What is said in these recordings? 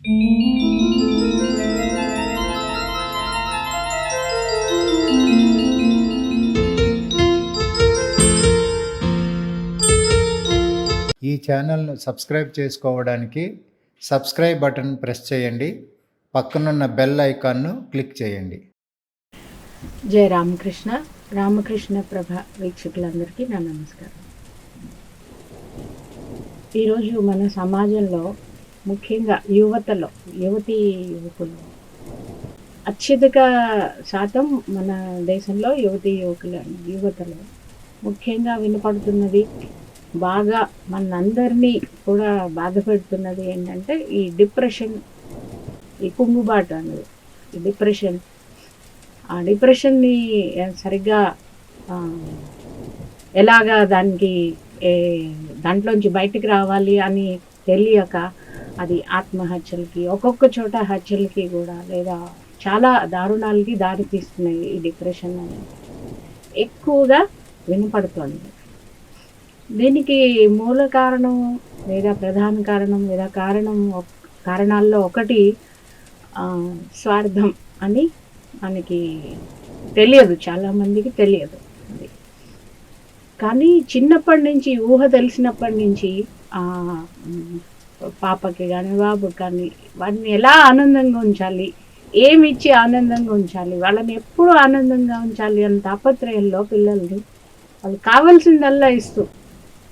ఈ ఛానల్ను సబ్స్క్రైబ్ చేసుకోవడానికి సబ్స్క్రైబ్ బటన్ ప్రెస్ చేయండి. పక్కనున్న బెల్ ఐకాన్ను క్లిక్ చేయండి. జయ రామకృష్ణ. రామకృష్ణ ప్రభ వీక్షకులందరికీ నా నమస్కారం. ఈరోజు మన సమాజంలో ముఖ్యంగా యువతలో యువతి యువకులు. అత్యధిక శాతం మన దేశంలో యువతి యువకులు యువతలో. ముఖ్యంగా వినపడుతున్నది బాగా మనందరినీ కూడా బాధపెడుతున్నది ఏంటంటే ఈ డిప్రెషన్ ఈ కుంగుబాటు అనేది ఈ డిప్రెషన్. ఆ డిప్రెషన్ని సరిగ్గా ఎలాగా దానికి ఏ, దాంట్లోంచి బయటికి రావాలి అని తెలియక అది ఆత్మహత్యలకి ఒక్కొక్క చోట హత్యలకి కూడా లేదా చాలా దారుణాలకి దారి తీస్తున్నాయి ఈ డిప్రెషన్ అనేది. ఎక్కువగా వినపడుతోంది. దీనికి మూల కారణం లేదా ప్రధాన కారణం లేదా కారణం కారణాల్లో ఒకటి స్వార్థం అని మనకి తెలియదు చాలామందికి తెలియదు. కానీ చిన్నప్పటి నుంచి ఊహ తెలిసినప్పటి నుంచి ఆ, పాపకి కానీ బాబుకి కానీ వాడిని ఎలా ఆనందంగా ఉంచాలి ఏమి ఇచ్చి ఆనందంగా ఉంచాలి వాళ్ళని ఎప్పుడు ఆనందంగా ఉంచాలి అని తాపత్రయంలో పిల్లల్ని వాళ్ళు కావాల్సిందల్లా ఇస్తూ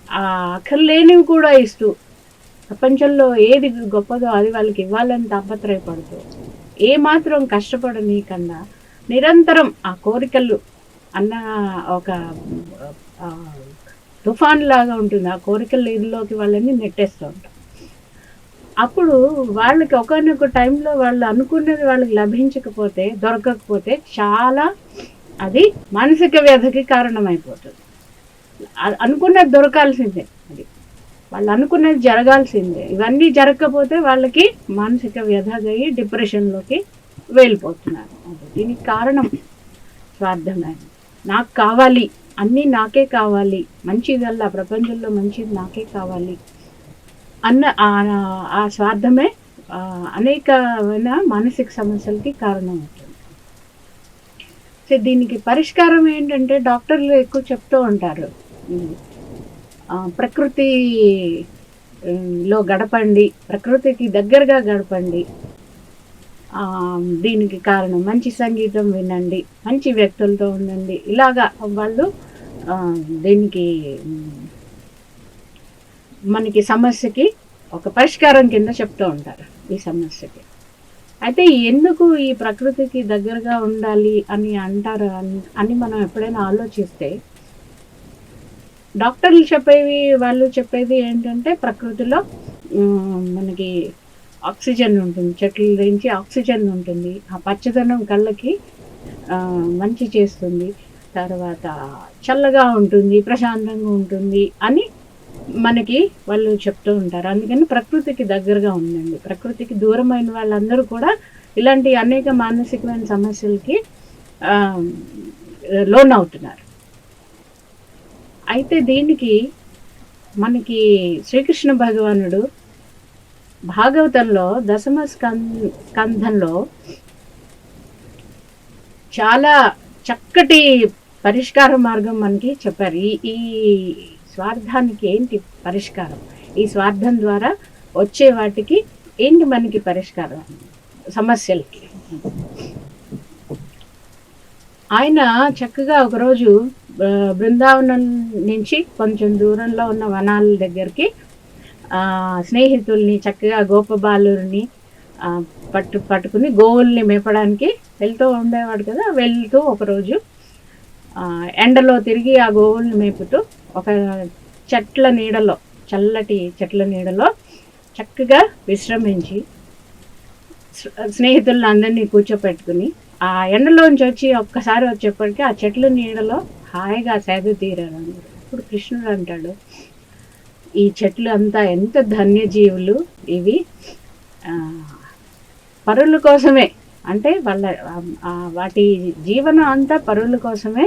ఆ అక్కర్లేనివి కూడా ఇస్తూ ప్రపంచంలో ఏది గొప్పదో అది వాళ్ళకి ఇవ్వాలని తాపత్రయపడుతూ ఏ మాత్రం కష్టపడనీకన్నా నిరంతరం ఆ కోరికలు అన్న ఒక తుఫాన్ లాగా ఉంటుంది. ఆ కోరికల ఇదిలోకి వాళ్ళని నెట్టేస్తూ ఉంటాం అప్పుడు వాళ్ళకి ఒకనొక టైంలో వాళ్ళు అనుకున్నది వాళ్ళకి లభించకపోతే దొరకకపోతే చాలా అది మానసిక వ్యధకి కారణమైపోతుంది. అనుకున్నది దొరకాల్సిందే అది. వాళ్ళు అనుకున్నది జరగాల్సిందే. ఇవన్నీ జరగకపోతే వాళ్ళకి మానసిక వ్యధగయి డిప్రెషన్లోకి వెళ్ళిపోతున్నారు దీనికి కారణం స్వార్థమే నాకు కావాలి. అన్నీ నాకే కావాలి. మంచిదల్లా ప్రపంచంలో మంచిది నాకే కావాలి. అన్న ఆ- స్వార్థమే అనేకమైన మానసిక సమస్యలకి కారణం అవుతుంది సో దీనికి పరిష్కారం ఏంటంటే డాక్టర్లు ఎక్కువ చెప్తూ ఉంటారు. ప్రకృతిలో గడపండి. ప్రకృతికి దగ్గరగా గడపండి. దీనికి కారణం. మంచి సంగీతం వినండి. మంచి వ్యక్తులతో ఉండండి. ఇలాగా వాళ్ళు దీనికి మనకి సమస్యకి ఒక పరిష్కారం కింద చెప్తూ ఉంటారు ఈ సమస్యకి. అయితే ఎందుకు ఈ ప్రకృతికి దగ్గరగా ఉండాలి అని అంటారు అని- అని మనం ఎప్పుడైనా ఆలోచిస్తే డాక్టర్లు చెప్పేవి వాళ్ళు చెప్పేది ఏంటంటే ప్రకృతిలో మనకి ఆక్సిజన్ ఉంటుంది చెట్ల నుంచి ఆక్సిజన్ ఉంటుంది. ఆ పచ్చదనం కళ్ళకి మంచి చేస్తుంది. తర్వాత చల్లగా ఉంటుంది ప్రశాంతంగా ఉంటుంది అని మనకి వాళ్ళు చెప్తూ ఉంటారు. అందుకని ప్రకృతికి దగ్గరగా ఉండండి. ప్రకృతికి దూరమైన వాళ్ళందరూ కూడా ఇలాంటి అనేక మానసికమైన సమస్యలకి లోన్ అవుతున్నారు అయితే దీనికి మనకి శ్రీకృష్ణ భగవానుడు భాగవతంలో దశమ స్కం స్కంధంలో చాలా చక్కటి పరిష్కార మార్గం మనకి చెప్పారు. ఈ ఈ స్వార్థానికి ఏంటి పరిష్కారం? ఈ స్వార్థం ద్వారా వచ్చే వాటికి ఏంటి మనకి పరిష్కారం? సమస్యలకి. ఆయన చక్కగా ఒకరోజు బృందావనం నుంచి కొంచెం దూరంలో ఉన్న వనాల దగ్గరికి స్నేహితుల్ని చక్కగా గోపబాలుని పట్టు పట్టుకుని గోవుల్ని మేపడానికి వెళ్తూ ఉండేవాడు కదా. వెళ్తూ ఒకరోజు ఎండలో తిరిగి ఆ గోవుల్ని మేపుతూ ఒక చెట్ల నీడలో చల్లటి చెట్ల నీడలో చక్కగా విశ్రమించి స్నేహితులను అందరినీ కూర్చోపెట్టుకుని ఆ ఎండలోంచి వచ్చి ఒక్కసారి వచ్చేప్పటికి ఆ చెట్ల నీడలో హాయిగా సేద తీరారు అందరూ ఇప్పుడు కృష్ణుడు అంటాడు ఈ చెట్లు అంతా ఎంత ధన్యజీవులు ఇవి? పరుల కోసమే. అంటే వాళ్ళ వాటి జీవనం అంతా పరుల కోసమే.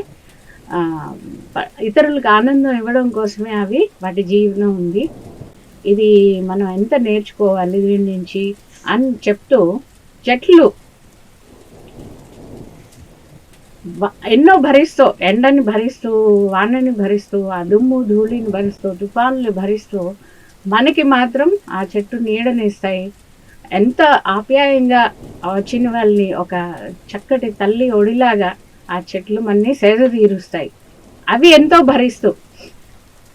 ఇతరులకు ఆనందం ఇవ్వడం కోసమే అవి వాటి జీవనం ఉంది. ఇది మనం ఎంత నేర్చుకోవాలి దీని నుంచి అని చెప్తూ చెట్లు ఎన్నో భరిస్తూ ఎండని భరిస్తూ వానని భరిస్తూ ఆ దుమ్ము ధూళిని భరిస్తూ తుఫాన్లు భరిస్తూ మనకి మాత్రం ఆ చెట్టు నీడనిస్తాయి. ఎంత ఆప్యాయంగా వచ్చిన వాళ్ళని ఒక చక్కటి తల్లి ఒడిలాగా ఆ చెట్లు మన్ని సేద తీరుస్తాయి. అవి ఎంతో భరిస్తూ.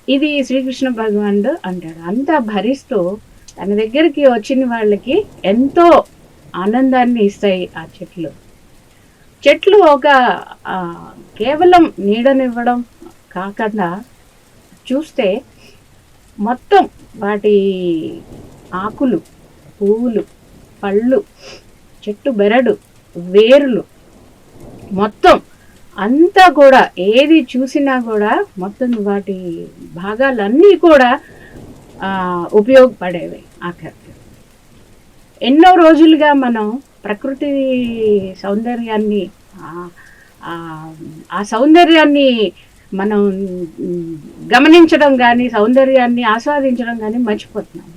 ఇది శ్రీకృష్ణ భగవానుడు అంటాడు. అంతా భరిస్తూ తన దగ్గరికి వచ్చిన వాళ్ళకి ఎంతో ఆనందాన్ని ఇస్తాయి ఆ చెట్లు. చెట్లు ఒక కేవలం నీడనివ్వడం కాకుండా చూస్తే మొత్తం వాటి ఆకులు పువ్వులు పళ్ళు చెట్టు బెరడు వేర్లు మొత్తం అంతా కూడా ఏది చూసినా కూడా మొత్తం వాటి భాగాలన్నీ కూడా ఆ, ఉపయోగపడేవి ఆఖరికి ఎన్నో రోజులుగా మనం ప్రకృతి సౌందర్యాన్ని ఆ- సౌందర్యాన్ని మనం గమనించడం కానీ సౌందర్యాన్ని ఆస్వాదించడం కానీ మర్చిపోతున్నాం.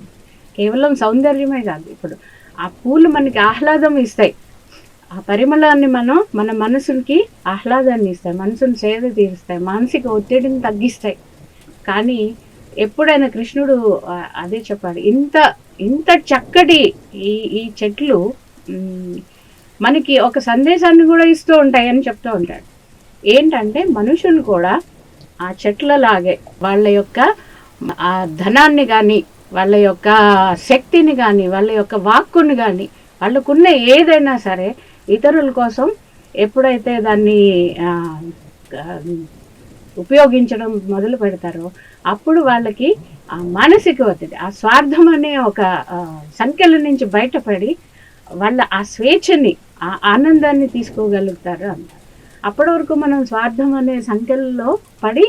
కేవలం సౌందర్యమే కాదు. ఇప్పుడు ఆ పూలు మనకి ఆహ్లాదం ఇస్తాయి. ఆ పరిమళాన్ని మనం మన మనసుకి ఆహ్లాదాన్ని ఇస్తాయి. మనసుని సేద తీరుస్తాయి. మానసిక ఒత్తిడిని తగ్గిస్తాయి. కానీ ఎప్పుడైనా కృష్ణుడు అదే చెప్పాడు. ఇంత ఇంత చక్కటి ఈ ఈ చెట్లు మనకి ఒక సందేశాన్ని కూడా ఇస్తూ ఉంటాయని చెప్తూ ఉంటాడు. ఏంటంటే మనుషులు కూడా ఆ చెట్లలాగే వాళ్ళ యొక్క ఆ ధనాన్ని కానీ వాళ్ళ యొక్క శక్తిని కానీ వాళ్ళ యొక్క వాక్కుని కానీ వాళ్ళకున్న ఏదైనా సరే ఇతరుల కోసం ఎప్పుడైతే దాన్ని ఉపయోగించడం మొదలు పెడతారో అప్పుడు వాళ్ళకి ఆ మానసిక ఒత్తిడి ఆ స్వార్థం అనే ఒక సంఖ్యల నుంచి బయటపడి వాళ్ళ ఆ స్వేచ్ఛని ఆ ఆనందాన్ని తీసుకోగలుగుతారు అంటారు అప్పటి వరకు మనం స్వార్థం అనే సంఖ్యల్లో పడి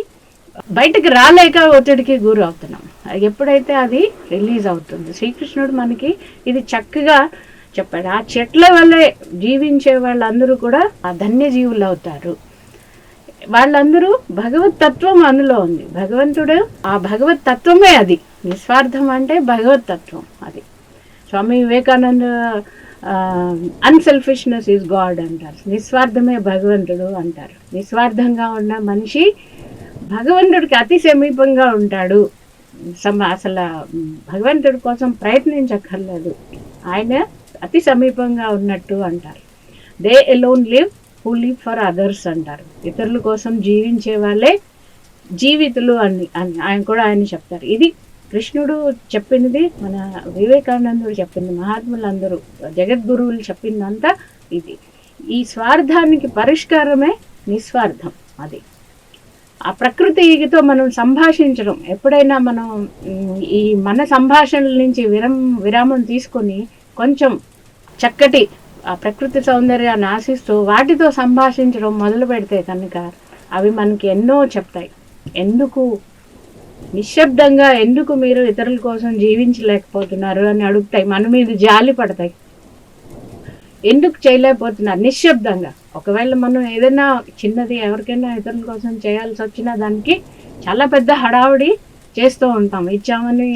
బయటకు రాలేక ఒత్తిడికి గురి అవుతున్నాం ఎప్పుడైతే అది రిలీజ్ అవుతుంది శ్రీకృష్ణుడు మనకి ఇది చక్కగా చెప్పాడు. ఆ చెట్ల వల్లే జీవించే వాళ్ళందరూ కూడా ఆ ధన్య జీవులు అవుతారు. వాళ్ళందరూ భగవత్ తత్వం అందులో ఉంది. భగవంతుడు ఆ భగవత్ తత్వమే అది. నిస్వార్థం అంటే భగవత్ తత్వం అది. Swami Vivekananda unselfishness is God అంటారు. నిస్వార్థమే భగవంతుడు అంటారు. నిస్వార్థంగా ఉన్న మనిషి భగవంతుడికి అతి సమీపంగా ఉంటాడు. సమ అసలు భగవంతుడి కోసం ప్రయత్నించక్కర్లేదు. ఆయన అతి సమీపంగా ఉన్నట్టు అంటారు. They alone live who live for others అంటారు. ఇతరుల కోసం జీవించే వాళ్ళే జీవితులు అని అని ఆయన కూడా ఆయన చెప్తారు. ఇది కృష్ణుడు చెప్పినది మన వివేకానందుడు చెప్పింది మహాత్ములందరూ జగద్గురువులు చెప్పిందంతా ఇది. ఈ స్వార్థానికి పరిష్కారమే నిస్వార్థం అది. ఆ ప్రకృతితో మనం సంభాషించడం. ఎప్పుడైనా మనం ఈ మన సంభాషణల నుంచి విరం విరామం తీసుకొని కొంచెం చక్కటి ఆ ప్రకృతి సౌందర్యాన్ని ఆశిస్తూ వాటితో సంభాషించడం మొదలు పెడితే కనుక అవి మనకి ఎన్నో చెప్తాయి. ఎందుకు నిశ్శబ్దంగా ఎందుకు మీరు ఇతరుల కోసం జీవించలేకపోతున్నారు అని అడుగుతాయి. మన మీద జాలి పడతాయి. ఎందుకు చేయలేకపోతున్నారు? నిశ్శబ్దంగా. ఒకవేళ మనం ఏదైనా చిన్నది ఎవరికైనా ఇతరుల కోసం చేయాల్సి వచ్చినా దానికి చాలా పెద్ద హడావుడి చేస్తూ ఉంటాం. ఇచ్చామని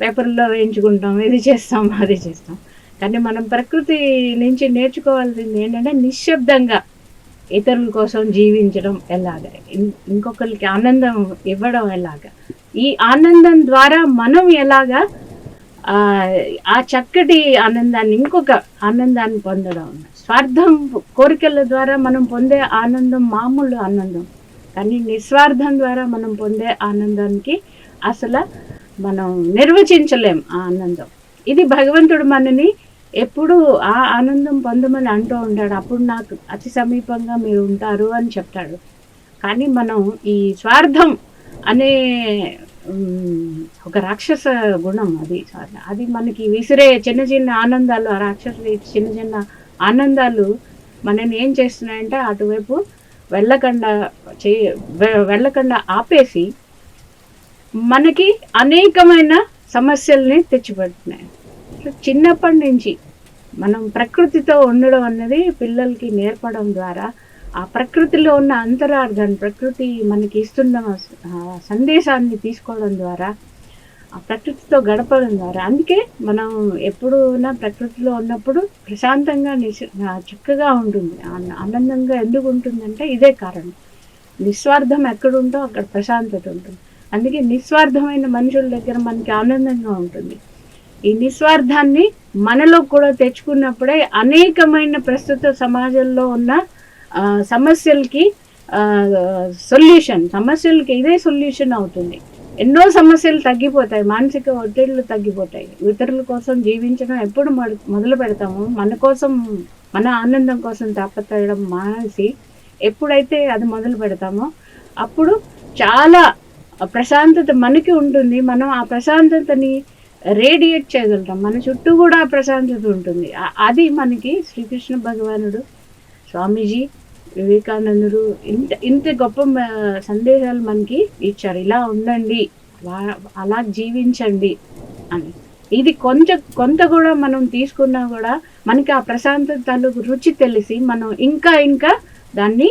పేపర్లో వేయించుకుంటాం ఇది చేస్తాం అది చేస్తాం. కానీ మనం ప్రకృతి నుంచి నేర్చుకోవాల్సింది ఏంటంటే నిశ్శబ్దంగా. ఇతరుల కోసం జీవించడం ఎలాగ? ఇంకొకరికి ఆనందం ఇవ్వడం ఎలాగ? ఈ ఆనందం ద్వారా మనం ఎలాగా ఆ చక్కటి ఆనందాన్ని ఇంకొక ఆనందాన్ని పొందడం? స్వార్థం కోరికల ద్వారా మనం పొందే ఆనందం మామూలు ఆనందం. కానీ నిస్వార్థం ద్వారా మనం పొందే ఆనందానికి అసలు మనం నిర్వచించలేం ఆ ఆనందం. ఇది భగవంతుడు మనని ఎప్పుడు ఆ ఆనందం పొందమని అంటూ ఉంటాడు. అప్పుడు నాకు అతి సమీపంగా మీరు ఉంటారు అని చెప్తాడు. కానీ మనం ఈ స్వార్థం అనే ఒక రాక్షస గుణం అది. అది మనకి విసిరే చిన్న చిన్న ఆనందాలు ఆ రాక్షస చిన్న చిన్న ఆనందాలు మనని ఏం చేస్తున్నాయంటే అటువైపు వెళ్ళకుండా చే వెళ్ళకుండా ఆపేసి మనకి అనేకమైన సమస్యల్ని తెచ్చిపెడుతున్నాయి. చిన్నప్పటి నుంచి మనం ప్రకృతితో ఉండడం అన్నది పిల్లలకి నేర్పడం ద్వారా ఆ ప్రకృతిలో ఉన్న అంతరార్థాన్ని ప్రకృతి మనకి ఇస్తున్న సందేశాన్ని తీసుకోవడం ద్వారా ఆ ప్రకృతితో గడపడం ద్వారా అందుకే మనం ఎప్పుడున్నా ప్రకృతిలో ఉన్నప్పుడు ప్రశాంతంగా నిశ చక్కగా ఉంటుంది. ఆనందంగా ఎందుకు ఉంటుందంటే ఇదే కారణం. నిస్వార్థం ఎక్కడుందో అక్కడ ప్రశాంతత ఉంటుంది. అందుకే నిస్వార్థమైన మనుషుల దగ్గర మనకి ఆనందంగా ఉంటుంది. ఈ నిస్వార్థాన్ని మనలో కూడా తెచ్చుకున్నప్పుడే అనేకమైన ప్రస్తుత సమాజంలో ఉన్న సమస్యలకి సొల్యూషన్ సమస్యలకి ఇదే సొల్యూషన్ అవుతుంది. ఎన్నో సమస్యలు తగ్గిపోతాయి మానసిక ఒత్తిళ్ళు తగ్గిపోతాయి. ఇతరుల కోసం జీవించడం ఎప్పుడు మొదలు పెడతామో. మన కోసం మన ఆనందం కోసం తాపత్రయడం మానేసి ఎప్పుడైతే అది మొదలు పెడతామో అప్పుడు చాలా ప్రశాంతత మనకి ఉంటుంది. మనం ఆ ప్రశాంతతని రేడియేట్ చేయగలుగుతాం. మన చుట్టూ కూడా ప్రశాంతత ఉంటుంది. అది మనకి శ్రీకృష్ణ భగవానుడు స్వామీజీ వివేకానందుడు ఇంత ఇంత గొప్ప సందేశాలు మనకి ఇచ్చారు. ఇలా ఉండండి అలా జీవించండి అని. ఇది కొంచెం కొంత కూడా మనం తీసుకున్నా కూడా మనకి ఆ ప్రశాంతత తాలూకు రుచి తెలిసి మనం ఇంకా ఇంకా దాన్ని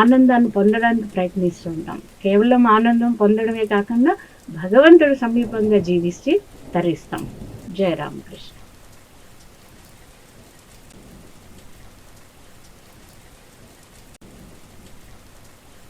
ఆనందాన్ని పొందడానికి ప్రయత్నిస్తుంటాం. కేవలం ఆనందం పొందడమే కాకుండా భగవంతుడు సమీపంగా జీవిస్తే తరిస్తాం. జయ రామకృష్ణ.